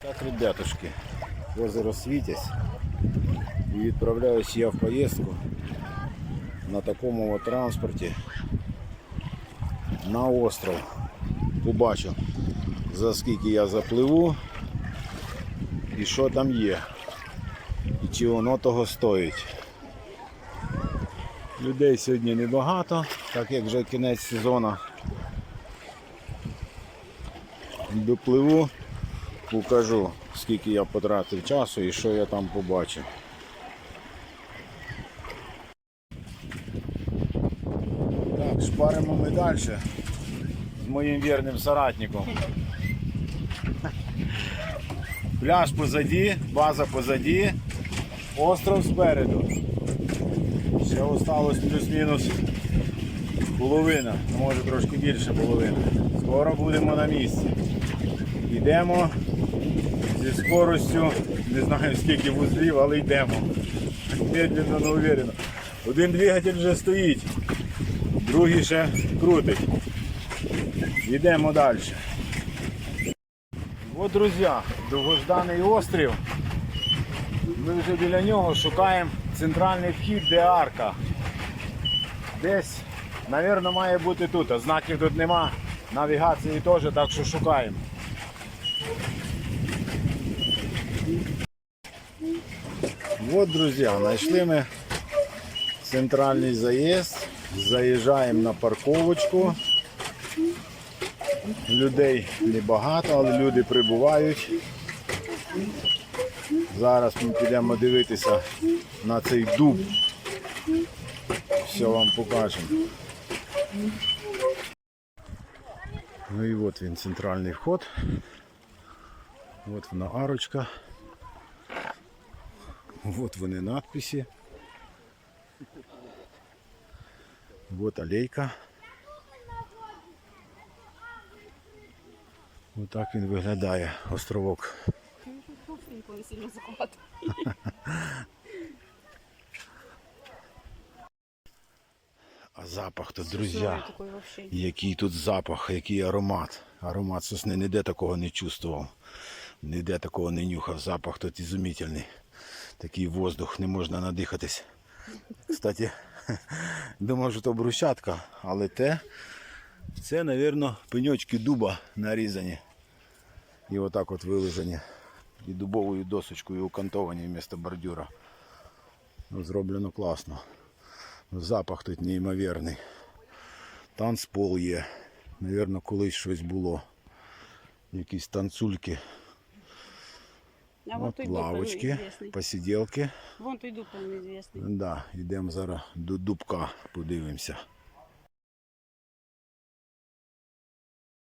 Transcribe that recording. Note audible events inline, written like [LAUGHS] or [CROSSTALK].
Так, ребятушки, озеро Світязь. І відправляюсь я в поїздку на такому от транспорті на остров. Побачу, за скільки я запливу і що там є. І чи воно того стоїть. Людей сьогодні небагато, так як вже кінець сезону. Допливу, покажу, скільки я потратив часу і що я там побачив. Так, шпаримо ми далі з моїм вірним соратником. Пляж позаді, база позаді, остров спереду. Ще осталось плюс-мінус половина, може трошки більше половини. Скоро будемо на місці. Йдемо зі скоростю, не знаю скільки вузлів, але йдемо. Медленно, але уверенно. Один двигатель вже стоїть, другий ще крутить. Йдемо далі. От, друзі, довгожданий острів. Ми вже біля нього шукаємо центральний вхід, де арка. Десь, мабуть, має бути тут. а Знаків тут нема, навігації теж, так що шукаємо. От, друзі, знайшли ми центральний заїзд. Заїжджаємо на парковочку. Людей небагато, але люди прибувають. Зараз ми підемо дивитися на цей дуб. Все вам покажемо. Ну і от він центральний вход. От вона арочка. От вони надписи. Вот алейка. Ось так він виглядає, островок. Ніколи сильно заховати. А запах тут, друзі. Який тут запах, який аромат. Аромат сосни ніде такого не чувствував. Ніде такого не нюхав. Запах тут ізумітельний. Такий воздух, не можна надихатись. Кстати, [LAUGHS] думав, що то брусчатка, але те, це, мабуть, пеньочки дуба нарізані. І отак от вилежані. І дубовою досочкою укантовані вмісто бордюра. Ну, зроблено класно. Запах тут неймовірний. Танцпол є. Навірно, колись щось було. Якісь танцульки, А вот От лавочки, посиділки. Вон той дуб неізвісний. Да, йдемо зараз до дубка, подивимося.